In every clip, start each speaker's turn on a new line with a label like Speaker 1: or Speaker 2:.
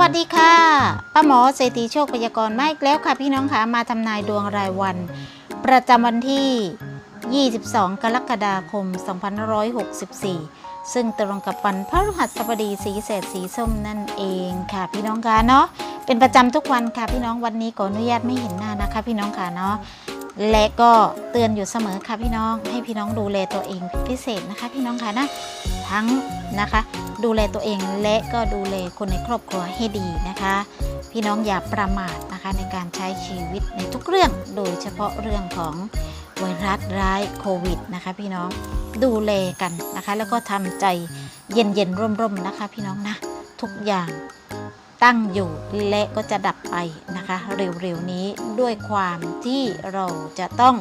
Speaker 1: วัสดีค่ะป้าหมอเศรษฐีโชคพยากรณ์มาอีกแล้วค่ะ พี่น้องคะมาทำนายดวงรายวัน ประจำวันที่ 22 กรกฎาคม 2564 ซึ่งตรงกับวันพฤหัสบดีสีแสดสีส้มนั่นเองค่ะ พี่น้องคะเนาะเป็นประจำทุกวันค่ะ พี่น้องวันนี้ขออนุญาตไม่เห็นหน้านะคะ พี่น้องค่ะเนาะและก็เตือนอยู่เสมอค่ะพี่น้องให้พี่น้องดูแลตัวเองพิเศษนะคะ พี่น้องค่ะนะทั้งนะคะ ดูแลตัวเองและก็ดูแลคนในครอบครัวให้ดีนะคะ พี่น้องอย่าประมาทนะคะในการใช้ชีวิตในทุกเรื่อง โดยเฉพาะเรื่องของไวรัสร้ายโควิดนะคะ พี่น้องดูแลกันนะคะ แล้วก็ทำใจเย็นๆร่มๆนะคะ พี่น้องนะทุกอย่างตั้งอยู่และก็จะดับไปนะคะ เร็วๆนี้ด้วยความที่เราจะต้อง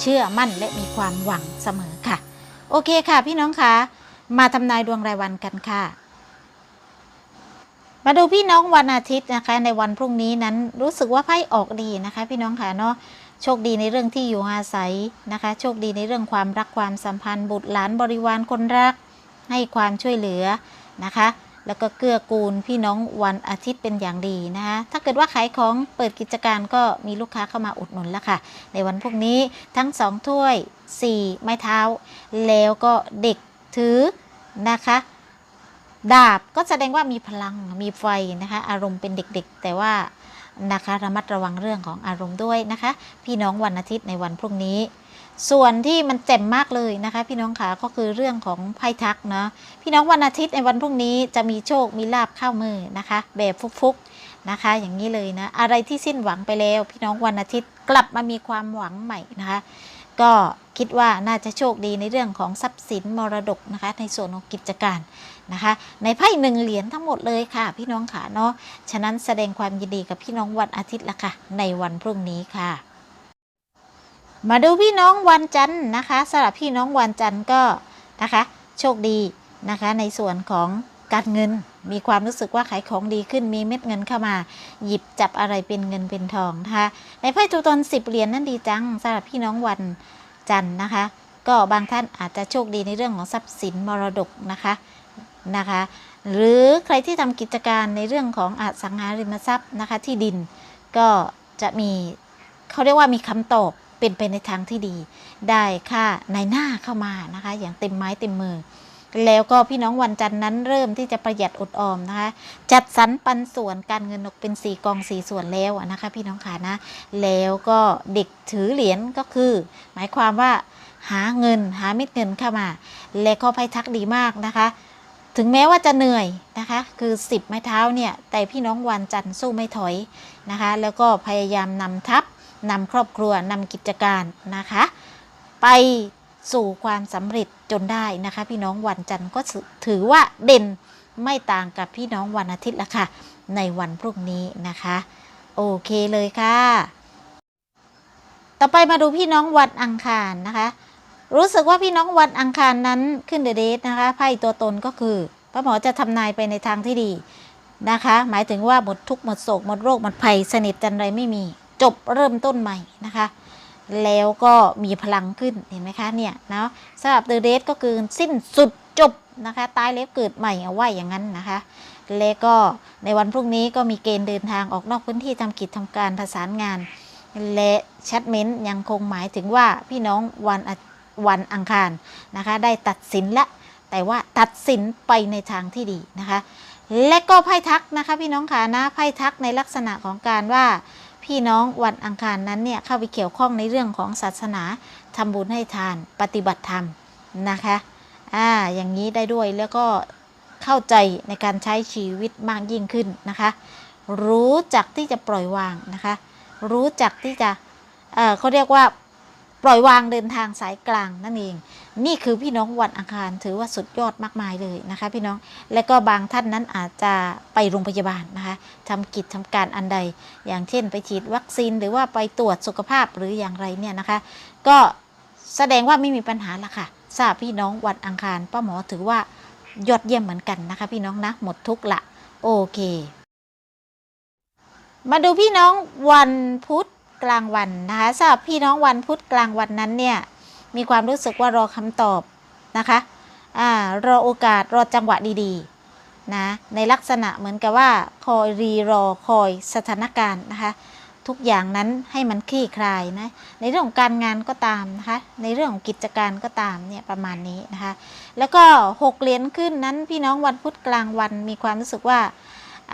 Speaker 1: เชื่อมั่นและมีความหวังเสมอค่ะ โอเคค่ะพี่น้องคะ มาทำนายดวงรายวันกันค่ะ มาดูพี่น้องวันอาทิตย์นะคะ ในวันพรุ่งนี้นั้นรู้สึกว่าไพ่ออกดีนะคะ พี่น้องค่ะเนาะโชคดีในเรื่องที่อยู่อาศัยนะคะ โชคดีในเรื่องความรักความสัมพันธ์ บุตรหลานบริวารคนรัก ให้ความช่วยเหลือนะคะ แล้วก็เกื้อกูลพี่น้องวันอาทิตย์เป็นอย่างดีนะคะถ้าเกิดว่าขายของเปิดกิจการก็มีลูกค้าเข้ามาอุดหนุนแล้วค่ะ ในวันพรุ่งนี้ทั้งสองถ้วย 4 ไม้เท้า แล้วก็เด็ก ถือนะคะดาบก็แสดงว่ามีพลังมีไฟนะคะ อารมณ์เป็นเด็กๆ แต่ว่านะคะระมัดระวังเรื่องของอารมณ์ด้วยนะคะ พี่น้องวันอาทิตย์ในวันพรุ่งนี้ ส่วนที่มันเจ็มมากเลยนะคะ พี่น้องขาก็คือเรื่องของไพ่ทักเนาะพี่น้องวันอาทิตย์ในวันพรุ่งนี้จะมีโชคมีลาบเข้ามือนะคะ แบบฟุกๆนะคะ อย่างนี้เลยนะอะไรที่สิ้นหวังไปแล้ว พี่น้องวันอาทิตย์กลับมามีความหวังใหม่นะคะ ก็ คิดว่าน่าจะโชคดีในเรื่องของทรัพย์สินมรดกนะคะ ในส่วนของกิจการนะคะ ในไพ่หนึ่งเหรียญทั้งหมดเลยค่ะ พี่น้องค่ะเนาะฉะนั้นแสดงความยินดีกับพี่น้องวันอาทิตย์ละค่ะ ในวันพรุ่งนี้ค่ะ มาดูพี่น้องวันจันทร์นะคะสำหรับพี่น้องวันจันทร์ก็นะคะ โชคดีนะคะ ในส่วนของการเงินมีความรู้สึกว่าขายของดีขึ้นมีเม็ดเงินเข้ามา หยิบจับอะไรเป็นเงินเป็นทองนะคะในไพ่ตัวตนสิบเหรียญนั่นดีจังสำหรับพี่น้องวัน จันทร์นะคะ ก็บางท่านอาจจะโชคดีในเรื่องของทรัพย์สินมรดกนะคะนะคะ หรือใครที่ทำกิจการในเรื่องของอสังหาริมทรัพย์นะคะที่ดินก็จะมีเขาเรียกว่ามีคำตอบเป็นไปในทางที่ดี ได้ค่าในหน้าเข้ามานะคะ อย่างเต็มไม้เต็มมือ แล้วก็พี่น้องวันจันทร์นั้นเริ่มที่จะประหยัดอดออมนะคะ จัดสรรปันส่วนการเงินออกเป็นสี่กองสี่ส่วนแล้วนะคะ พี่น้องขานะ แล้วก็เด็กถือเหรียญก็คือ หมายความว่าหาเงินหาเม็ดเงินเข้ามา และก็ไพ่ทักดีมากนะคะ ถึงแม้ว่าจะเหนื่อยนะคะ คือ 10 ไม้เท้าเนี่ย แต่พี่น้องวันจันทร์สู้ไม่ถอยนะคะ แล้วก็พยายามนำทัพนำครอบครัวนำกิจการนะคะ ไป สู่ความสำเร็จจนได้นะคะ พี่น้องวันจันทร์ก็ถือว่าเด่นไม่ต่างกับพี่น้องวันอาทิตย์ละค่ะ ในวันพรุ่งนี้นะคะ โอเคเลยค่ะ ต่อไปมาดูพี่น้องวันอังคารนะคะ รู้สึกว่าพี่น้องวันอังคารนั้นขึ้นเดเดทนะคะไพ่ตัวตนก็คือป้าหมอจะทำนายไปในทางที่ดีนะคะ หมายถึงว่าหมดทุกข์หมดโศกหมดโรคหมดภัยสนิทจันไรไม่มี จบเริ่มต้นใหม่นะคะ แล้วก็มีพลังขึ้นเห็นไหมคะเนี่ยเนาะสำหรับเดอะเดทก็คือสิ้นสุดจบนะคะตายแล้วเกิดใหม่เอาไว้อย่างนั้นนะคะแล้วก็ในวันพรุ่งนี้ก็มีเกณฑ์เดินทางออกนอกพื้นที่ทำกิจทำการประสานงาน และแชทเม้นต์ยังคงหมายถึงว่าพี่น้องวันวันอังคารนะคะ ได้ตัดสินละแต่ว่าตัดสินไปในทางที่ดีนะคะ และก็ไพ่ทักนะคะพี่น้องขานะไพ่ทักในลักษณะของการว่า พี่น้องวันอังคารนั้นเนี่ยเข้าไปเกี่ยวข้องในเรื่องของศาสนาทำบุญให้ทานปฏิบัติธรรมนะคะอ่าอย่างนี้ได้ด้วยแล้วก็เข้าใจในการใช้ชีวิตมากยิ่งขึ้นนะคะ รู้จักที่จะปล่อยวางนะคะ รู้จักที่จะเออเขาเรียกว่า ปล่อยวางเดินทางสายกลางนั่นเอง นี่คือพี่น้องวันอังคารถือว่าสุดยอดมากมายเลยนะคะ พี่น้องและก็บางท่านนั้นอาจจะไปโรงพยาบาลนะคะทำกิจทำการอันใด อย่างเช่น ไปฉีดวัคซีนหรือว่าไปตรวจสุขภาพหรืออย่างไรเนี่ยนะคะ ก็แสดงว่าไม่มีปัญหาละค่ะทราบพี่น้องวันอังคารป้าหมอถือว่ายอดเยี่ยมเหมือนกันนะคะ พี่น้องนะหมดทุกละโอเค มาดูพี่น้องวันพุธ กลางวันนะคะสำหรับพี่น้องวันพุธกลางวันนั้นเนี่ยมีความรู้สึกว่ารอคำตอบนะคะอ่ารอโอกาสรอจังหวะดีๆนะในลักษณะเหมือนกับว่าคอยรีรอคอยสถานการณ์นะคะทุกอย่างนั้นให้มันคลี่คลายนะในเรื่องของการงานก็ตามนะคะในเรื่องของกิจการก็ตามเนี่ยประมาณนี้นะคะแล้วก็หกเหรียญขึ้นนั้นพี่น้องวันพุธกลางวันมีความรู้สึกว่า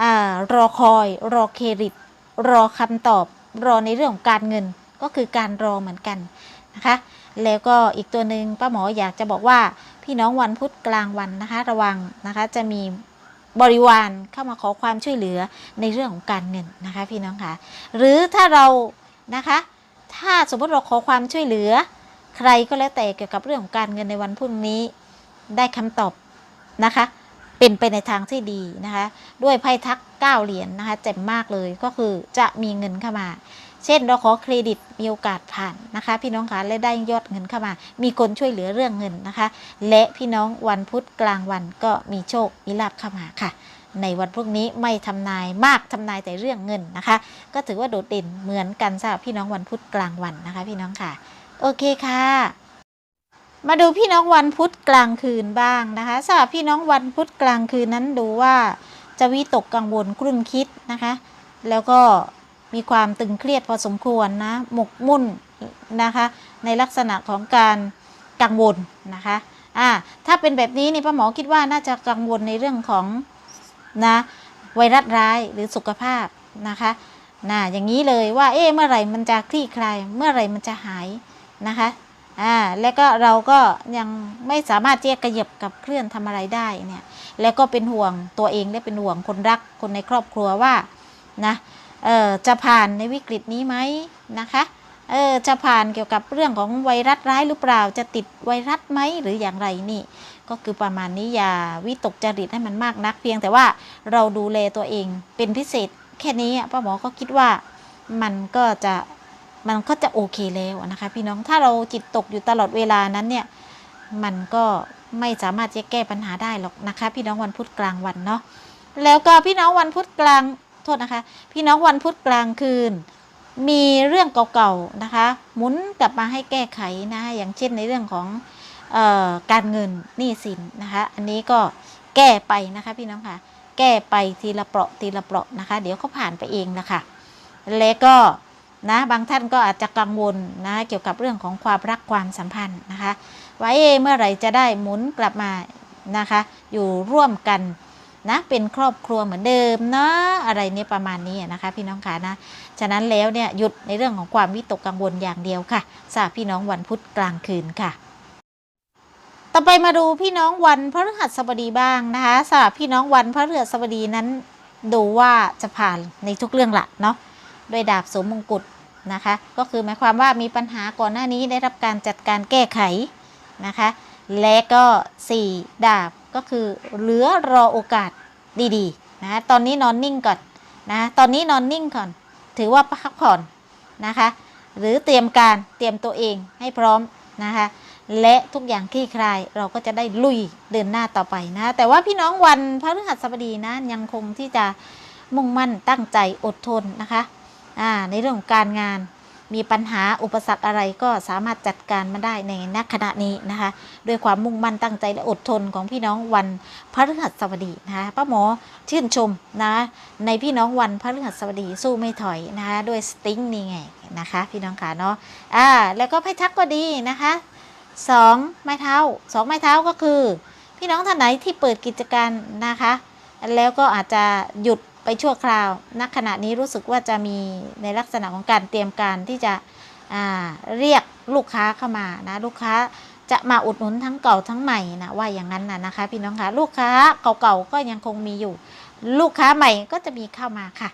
Speaker 1: อารอคอยรอเครดิตรอคำตอบ รอในเรื่องของการเงินก็คือการรอเหมือนกันนะคะ แล้วก็อีกตัวหนึ่งป้าหมออยากจะบอกว่าพี่น้องวันพุธกลางวันนะคะ ระวังนะคะจะมีบริวารเข้ามาขอความช่วยเหลือในเรื่องของการเงินนะคะพี่น้องค่ะหรือถ้าเรานะคะ ถ้าสมมติเราขอความช่วยเหลือ ใครก็แล้วแต่เกี่ยวกับเรื่องของการเงินในวันพรุ่งนี้ได้คำตอบนะคะ เป็นไปในทางที่ดีนะคะ ด้วยไพ่ทักเก้าเหรียญนะคะเจ็บมากเลยก็คือจะมีเงินเข้ามา เช่นเราขอเครดิตมีโอกาสผ่านนะคะ พี่น้องคะและได้ยอดเงินเข้ามา มีคนช่วยเหลือเรื่องเงินนะคะ และพี่น้องวันพุธกลางวันก็มีโชคมีลาภเข้ามาค่ะ ในวันพรุ่งนี้ไม่ทำนายมากทำนายแต่เรื่องเงินนะคะ ก็ถือว่าโดดเด่นเหมือนกันสำหรับพี่น้องวันพุธกลางวันนะคะ พี่น้องค่ะ โอเคค่ะ มาดูพี่น้องวันพุธกลางคืนบ้างนะคะสำหรับพี่น้องวันพุธกลางคืนนั้นดูว่าจะวิตกกังวลครุ่นคิดนะคะ แล้วก็มีความตึงเครียดพอสมควรนะหมกมุ่นนะคะในลักษณะของการกังวลนะคะอ่าถ้าเป็นแบบนี้นี่ป้าหมอคิดว่าน่าจะกังวลในเรื่องของนะไวรัสร้ายหรือสุขภาพนะคะนะอย่างนี้เลยว่าเอ๊ะเมื่อไหร่มันจะคลี่คลาย เมื่อไหร่มันจะหายนะคะ อ่าแล้วก็เราก็ยังไม่สามารถที่จะกระยับกับเคลื่อนทำอะไรได้เนี่ยแล้วก็เป็นห่วงตัวเองและเป็นห่วงคนรักคนในครอบครัวว่านะเออจะผ่านในวิกฤตนี้ไหมนะคะเออจะผ่านเกี่ยวกับเรื่องของไวรัสร้ายหรือเปล่า จะติดไวรัสไหมหรืออย่างไรนี่ก็คือประมาณนี้อย่าวิตกจริตให้มันมากนักเพียงแต่ว่าเราดูแลตัวเองเป็นพิเศษแค่นี้อะป้าหมอก็คิดว่ามันก็จะ มันก็จะโอเคแล้วนะคะ พี่น้องถ้าเราจิตตกอยู่ตลอดเวลานั้นเนี่ยมันก็ไม่สามารถจะแก้ปัญหาได้หรอกนะคะ พี่น้องวันพุธกลางวันเนาะแล้วก็พี่น้องวันพุธกลางโทษนะคะ พี่น้องวันพุธกลางคืน มีเรื่องเก่าๆนะคะ หมุนกลับมาให้แก้ไขนะอย่างเช่นในเรื่องของเออการเงินหนี้สินนะคะ อันนี้ก็แก้ไปนะคะพี่น้องค่ะ แก้ไปทีละเปราะทีละเปราะนะคะ เดี๋ยวเขาผ่านไปเองละคะแล้วก็ นะบางท่านก็อาจจะกังวลนะเกี่ยวกับเรื่องของความรักความสัมพันธ์นะคะว่าเอเมื่อไหร่จะได้หมุนกลับมานะคะอยู่ร่วมกันนะเป็นครอบครัวเหมือนเดิมเนาะอะไรเนี่ยประมาณนี้นะคะ พี่น้องคะนะฉะนั้นแล้วเนี่ยหยุดในเรื่องของความวิตกกังวลอย่างเดียวค่ะสำหรับพี่น้องวันพุธกลางคืนค่ะ ต่อไปมาดูพี่น้องวันพฤหัสบดีบ้างนะคะสำหรับพี่น้องวันพฤหัสบดีนั้นดูว่าจะผ่านในทุกเรื่องละเนาะ ด้วยดาบสมมงกุฎนะคะ ก็คือหมายความว่ามีปัญหาก่อนหน้านี้ได้รับการจัดการแก้ไขนะคะ และก็ 4 ดาบก็คือเหลือรอโอกาสดีๆนะตอนนี้นอนนิ่งก่อนนะตอนนี้นอนนิ่งก่อน ถือว่าพักผ่อนนะคะ หรือเตรียมการเตรียมตัวเองให้พร้อมนะคะและทุกอย่างคลี่คลายเราก็จะได้ลุยเดินหน้าต่อไปนะแต่ว่าพี่น้องวันพระฤหัสบดีนะยังคงที่จะมุ่งมั่นตั้งใจอดทนนะคะ ในเรื่องของการงานมีปัญหาอุปสรรคอะไรก็สามารถจัดการมาได้ในณขณะนี้นะคะ ด้วยความมุ่งมั่นตั้งใจและอดทนของพี่น้องวันพฤหัสบดีนะคะป้าหมอชื่นชมนะในพี่น้องวันพฤหัสบดีสู้ไม่ถอยนะคะด้วยสติ้งนี่ไงนะคะ พี่น้องขาเนาะอ่าแล้วก็ไพ่ทักก็ดีนะคะสองไม้เท้าสองไม้เท้าก็คือ พี่น้องท่านไหนที่เปิดกิจการนะคะ แล้วก็อาจจะหยุด ไปชั่วคราวณขณะนี้รู้สึกว่าจะมีในลักษณะของการเตรียมการที่จะเรียกลูกค้าเข้ามานะลูกค้าจะมาอุดหนุนทั้งเก่าทั้งใหม่นะว่าอย่างนั้นนะนะคะพี่น้องคะลูกค้าเก่าๆก็ยังคงมีอยู่ ลูกค้าใหม่ก็จะมีเข้ามาค่ะ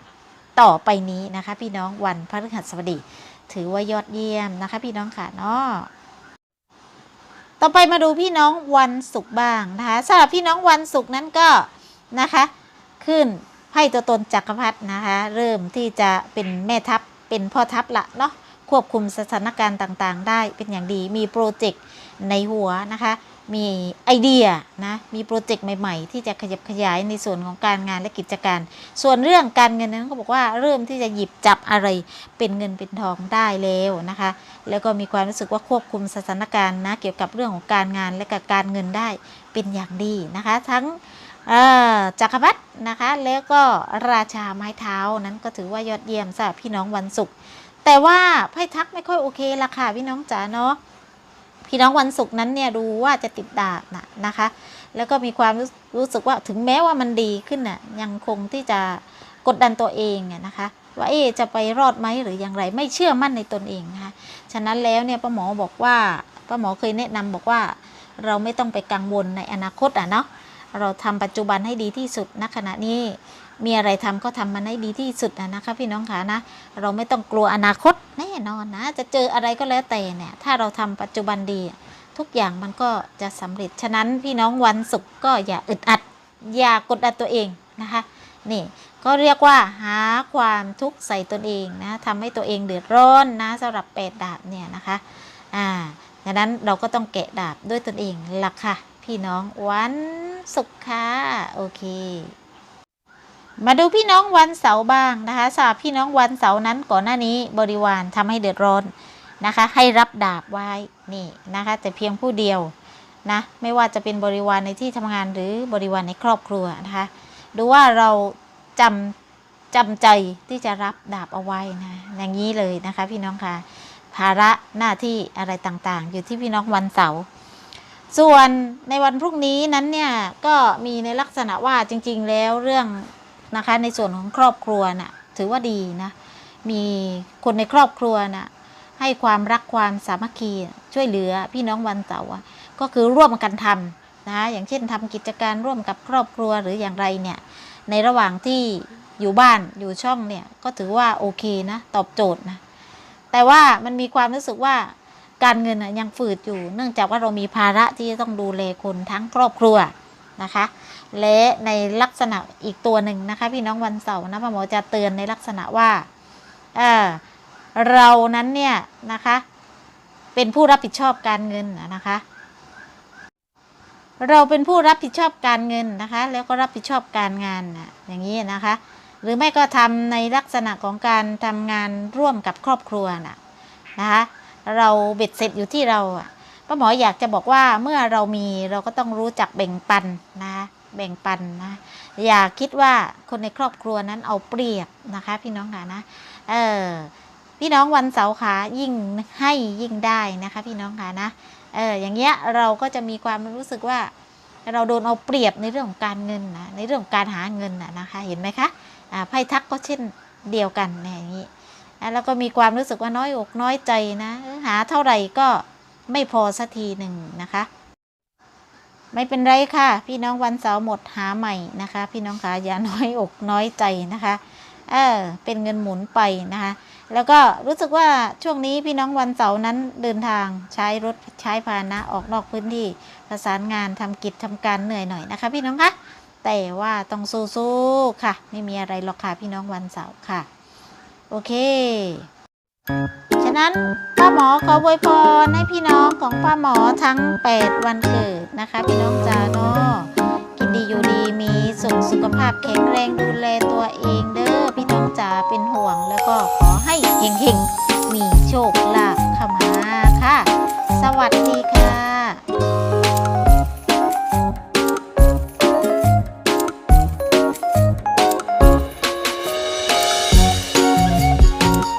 Speaker 1: ต่อไปนี้นะคะ พี่น้องวันพฤหัสบดี ถือว่ายอดเยี่ยมนะคะ พี่น้องค่ะเนาะต่อไปมาดูพี่น้องวันศุกร์บ้างนะคะสำหรับพี่น้องวันศุกร์นั้นก็นะคะ ขึ้น ไพ่ตัวตนจักรพรรดินะคะ เริ่มที่จะเป็นแม่ทัพเป็นพ่อทัพละเนาะควบคุมสถานการณ์ต่างๆ ได้เป็นอย่างดีมีโปรเจกต์ในหัวนะคะ มีไอเดียนะมีโปรเจกต์ใหม่ๆ ที่จะขยับขยายในส่วนของการงานและกิจการ ส่วนเรื่องการเงินนั้นก็บอกว่าเริ่มที่จะหยิบจับอะไรเป็นเงินเป็นทองได้แล้วนะคะ แล้วก็มีความรู้สึกว่าควบคุมสถานการณ์นะเกี่ยวกับเรื่องของการงานและกับการเงินได้เป็นอย่างดีนะคะ ทั้ง จักรพรรดินะคะ แล้วก็ราชาไม้เท้านั้นก็ถือว่ายอดเยี่ยมสำหรับพี่น้องวันศุกร์แต่ว่าไพ่ทักไม่ค่อยโอเคละค่ะพี่น้องจ๋าเนาะพี่น้องวันศุกร์นั้นเนี่ยดูว่าจะติดดาบนะนะคะ แล้วก็มีความรู้สึกว่าถึงแม้ว่ามันดีขึ้นน่ะยังคงที่จะกดดันตัวเองนะคะ ว่าเอจะไปรอดไหมหรืออย่างไร ไม่เชื่อมั่นในตนเองนะคะฉะนั้นแล้วเนี่ยป้าหมอบอกว่าป้าหมอเคยแนะนำบอกว่า เราไม่ต้องไปกังวลในอนาคตอะเนาะ เราทำปัจจุบันให้ดีที่สุดณขณะนี้มีอะไรทำก็ทำมันให้ดีที่สุดนะนะคะพี่น้องคะนะ เราไม่ต้องกลัวอนาคตแน่นอนนะ จะเจออะไรก็แล้วแต่เนี่ย ถ้าเราทำปัจจุบันดี ทุกอย่างมันก็จะสำเร็จ ฉะนั้นพี่น้องวันศุกร์ก็อย่าอึดอัด อย่ากดดันตัวเองนะคะ นี่ก็เรียกว่าหาความทุกข์ใส่ตนเองนะทำให้ตัวเองเดือดร้อนนะสำหรับแปดดาบเนี่ยนะคะ อ่าดังนั้นเราก็ต้องแกะดาบด้วยตนเองล่ะค่ะ พี่น้องวัน ศุกร์ค่ะ โอเค มาดูพี่น้องวันเสาร์บ้างนะคะสำหรับพี่น้องวันเสาร์นั้นก่อนหน้านี้บริวารทำให้เดือดร้อนนะคะ ให้รับดาบไว้นี่นะคะ แต่เพียงผู้เดียวนะไม่ว่าจะเป็นบริวารในที่ทำงานหรือบริวารในครอบครัวนะคะ ดูว่าเราจำจำใจที่จะรับดาบเอาไว้นะอย่างนี้เลยนะคะ พี่น้องค่ะภาระหน้าที่อะไรต่างๆ อยู่ที่พี่น้องวันเสาร์ ส่วนในวันพรุ่งนี้นั้นเนี่ยก็มีในลักษณะว่าจริง ๆ แล้วเรื่องนะคะในส่วนของครอบครัวน่ะถือว่าดีนะมีคนในครอบครัวน่ะให้ความรักความสามัคคีช่วยเหลือพี่น้องวันเสาร์ก็คือร่วมกันทำนะคะอย่างเช่นทำกิจการร่วมกับครอบครัวหรืออย่างไรเนี่ยในระหว่างที่อยู่บ้านอยู่ช่องเนี่ยก็ถือว่าโอเคนะตอบโจทย์นะแต่ว่ามันมีความรู้สึกว่า การเงินยังฝืดอยู่ เนื่องจากว่าเรามีภาระที่จะต้องดูแลคนทั้งครอบครัวนะคะ และในลักษณะอีกตัวหนึ่งนะคะ พี่น้องวันเสาร์นะพ่อหมอจะเตือนในลักษณะว่าเออเรานั้นเนี่ยนะคะ เป็นผู้รับผิดชอบการเงินนะคะ เราเป็นผู้รับผิดชอบการเงินนะคะ แล้วก็รับผิดชอบการงานนะอย่างนี้นะคะ หรือไม่ก็ทำในลักษณะของการทำงานร่วมกับครอบครัวน่ะนะคะ เราเบ็ดเสร็จอยู่ที่เราอะป้าหมออยากจะบอกว่าเมื่อเรามีเราก็ต้องรู้จักแบ่งปันนะแบ่งปันนะอย่าคิดว่าคนในครอบครัวนั้นเอาเปรียบนะคะ พี่น้องค่ะนะเออพี่น้องวันเสาร์ขายิ่งให้ยิ่งได้นะคะ พี่น้องค่ะนะเอออย่างเงี้ยเราก็จะมีความรู้สึกว่า เราโดนเอาเปรียบในเรื่องของการเงินนะในเรื่องของการหาเงินนะนะคะ เห็นไหมคะอ่าไพ่ทักก็เช่นเดียวกันเนี่ยอย่างนี้ แล้วก็มีความรู้สึกว่าน้อยอกน้อยใจนะหาเท่าไหร่ก็ไม่พอสักทีหนึ่งนะคะ ไม่เป็นไรค่ะ พี่น้องวันเสาร์หมดหาใหม่นะคะ พี่น้องคะอย่าน้อยอกน้อยใจนะคะเออเป็นเงินหมุนไปนะคะ แล้วก็รู้สึกว่าช่วงนี้พี่น้องวันเสาร์นั้นเดินทางใช้รถใช้พาหนะออกนอกพื้นที่ประสานงานทำกิจทำการเหนื่อยหน่อยนะคะ พี่น้องคะแต่ว่าต้องสู้ๆค่ะ ไม่มีอะไรหรอกค่ะพี่น้องวันเสาร์ค่ะ โอเค ฉะนั้นป้าหมอขอวยพรให้พี่น้องของป้าหมอทั้ง 8 วันเกิดนะคะ พี่น้องจาเนาะกินดีอยู่ดีมีสุขสุขภาพแข็งแรงดูแลตัวเองเด้อพี่น้องจ๋าเป็นห่วงแล้วก็ขอให้เฮงๆมีโชคลาภเข้ามาค่ะ สวัสดีค่ะ